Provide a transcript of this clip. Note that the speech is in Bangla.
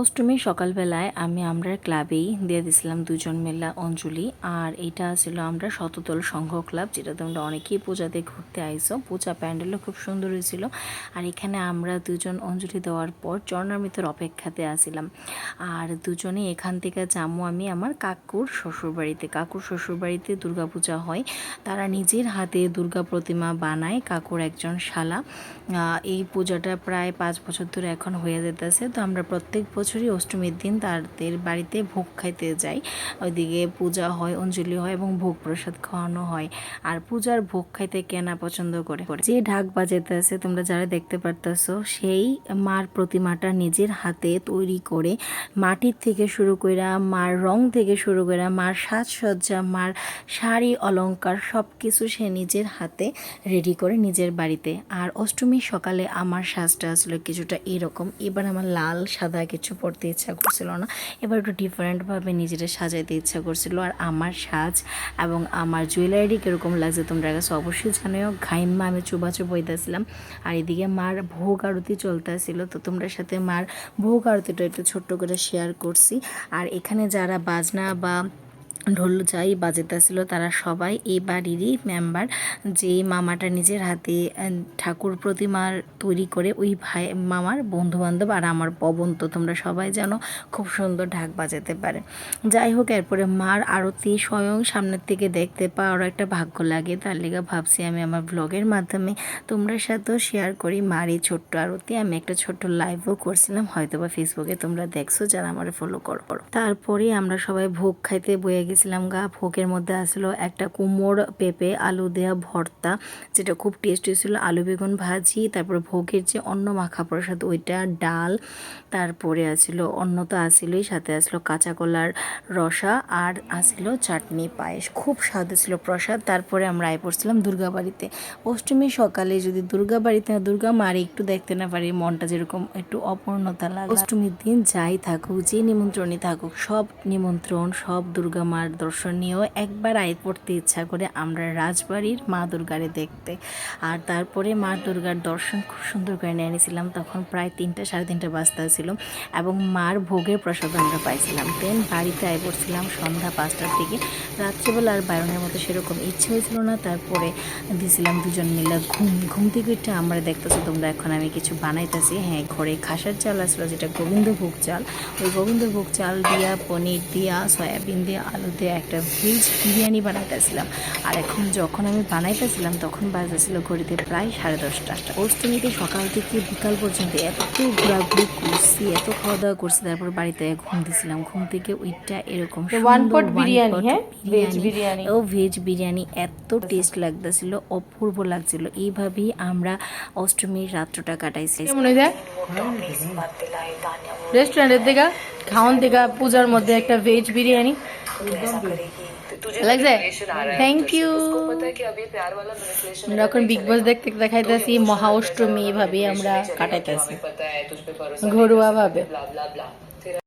অষ্টমী সকালবেলায় আমি আমরা ক্লাবেই দিয়ে দিছিলাম দুজন মেলা অঞ্জলি। আর এটা ছিল আমরা শতদল সংঘ ক্লাব, যেটা তোমরা অনেকেই পূজাতে ঘুরতে আইসো পূজা প্যান্ডেলও খুব সুন্দর হয়েছিল। আর এখানে আমরা দুজন অঞ্জলি দেওয়ার পর চরণামৃতের অপেক্ষাতে আসিলাম আর দুজনে এখান থেকে যাব আমি আমার কাকুর শ্বশুরবাড়িতে। কাকুর শ্বশুরবাড়িতে দুর্গাপূজা হয়। তারা নিজের হাতে দুর্গা প্রতিমা বানায়, কাকুর একজন শালা। এই পূজাটা প্রায় পাঁচ বছর ধরে এখন হয়ে যেতেছে। তো আমরা প্রত্যেক বছরই অষ্টমীর দিন তাদের বাড়িতে ভোগ খাইতে যাই। ওইদিকে পূজা হয়, অঞ্জলি হয় এবং ভোগ প্রসাদ খাওয়ানো হয়। আর পূজার ভোগ খাইতে কেনা পছন্দ করে? যে ঢাক বাজাতে আছে তোমরা যারা দেখতে পারতেছো, সেই মার প্রতিমাটা নিজের হাতে তৈরি করে মাটির থেকে শুরু করে মার রং থেকে শুরু করে মার সাজসজ্জা, মার শাড়ি অলঙ্কার সব কিছু সে নিজের হাতে রেডি করে নিজের বাড়িতে। আর অষ্টমীর সকালে আমার সাজটা আসলে কিছুটা এরকম। এবার আমার লাল, সাদা কিছু পরতে ইচ্ছা করছিল না। এবার একটু ডিফারেন্টভাবে নিজেরা সাজাইতে ইচ্ছা করছিল। আর আমার সাজ এবং আমার জুয়েলারি কীরকম লাগছে তোমরা কাছে অবশ্যই জানিও। ঘাইম্মা আমি চুবা চুবাইতেছিলাম আর এদিকে মার ভোগ আরতি চলতেছিল। তো তোমরা সাথে মার ভোগ আরতিটা একটু ছোট্ট করে শেয়ার করছি। আর এখানে যারা বাজনা বা ঢোল যাই বাজেতেছিল তারা সবাই। এই বাড়িরই মেম্বার যে মামাটা নিজের হাতে ঠাকুর প্রতিমার তৈরি করে ওই ভাই, মামার বন্ধু বান্ধব আর আমার পবন তো তোমরা সবাই জানো, খুব সুন্দর ঢাক বাজাতে পারে। যাই হোক, এরপরে মার আরতি স্বয়ং সামনের থেকে দেখতে পাওয়ারও একটা ভাগ্য লাগে। তার লেগে ভাবছি আমি আমার ব্লগের মাধ্যমে তোমরা সাথেও শেয়ার করি মার এই ছোট্ট আরতি। আমি একটা ছোট্ট লাইভও করছিলাম হয়তো বা ফেসবুকে তোমরা দেখছ, যারা আমার ফলো করো। তারপরে আমরা সবাই ভোগ খাইতে বয়ে গেছিলাম গা, ভোগের মধ্যে আসলো একটা কুমড় পেঁপে, আলু দেয়া ভর্তা, যেটা খুব টেস্টি ছিল। আলু, বেগুন ভাজি, তারপর ভোগের যে অন্ন মাখা প্রসাদ ওইটা, ডাল, তারপরে আসিল অন্য তো আসিলই সাথে আসলো কাঁচা কলার রসা আর আসিল চাটনি পায়েস। খুব স্বাদ ছিল প্রসাদ। তারপরে আমরা আয় পড়ছিলাম দুর্গাবাড়িতে অষ্টমী সকালে যদি দুর্গাবাড়িতে দুর্গা মারে একটু দেখতে না পারি, মনটা যেরকম একটু অপূর্ণতা লাগে অষ্টমীর দিন যাই থাকুক, যে নিমন্ত্রণই থাকুক, সব নিমন্ত্রণ, সব দুর্গা মার দর্শন নিয়েও একবার আয় পড়তে ইচ্ছা করে আমরা রাজবাড়ির মা দুর্গারে দেখতে। আর তারপরে মা দুর্গার দর্শন খুব সুন্দর করে নিয়ে নিয়েছিলাম তখন প্রায় তিনটা, সাড়ে তিনটা বাজতা ছিল এবং মার ভোগের প্রসাদ আমরা পাইছিলাম। দেন বাড়িতে আয় পড়ছিলাম সন্ধ্যা পাঁচটার দিকে। রাত্রিবেলা আর বাইরনের মতো সেরকম ইচ্ছে হয়েছিল না। তারপরে দিয়েছিলাম দুজন মিলে ঘুম ঘুম থেকে আমরা দেখতেছো, তোমরা এখন আমি কিছু বানাইতেছি। হ্যাঁ ঘরে খাসার চাল আসলো, যেটা গোবিন্দভোগ চাল। ওই গোবিন্দভোগ চাল দিয়া, পনির দিয়া, সয়াবিন দিয়া, আলু দিয়ে একটা ভেজ বিরিয়ানি বানাইতেছিলাম। আর এখন যখন আমি বানাইতেছিলাম তখন বাজতেছিল ঘড়িতে প্রায় সাড়ে দশটা। অষ্টমীতে সকাল থেকে বিকাল পর্যন্ত এত ঘোরাঘুরি করছি এত খাওয়া দাওয়া করছি তারপর বাড়িতে ঘুম দিছিলাম ঘুম থেকে ওইটা এরকম বিরিয়ানি, হ্যাঁ? বিরিয়ানি। ও ভেজ বিরিয়ানি এত টেস্ট লাগতেছিল অপূর্ব লাগছিল। এইভাবেই আমরা অষ্টমীর রাত্রটা কাটাইছি। রেস্টুরেন্টের থেকে খাওয়ান থেকে পূজার মধ্যে একটা ভেজ বিরিয়ানি। লাগছে থ্যাংক ইউ আমরা এখন বিগ বস দেখতে দেখাইতেছি মহা অষ্টমী এভাবে আমরা কাটাইতেছি ঘরোয়া ভাবে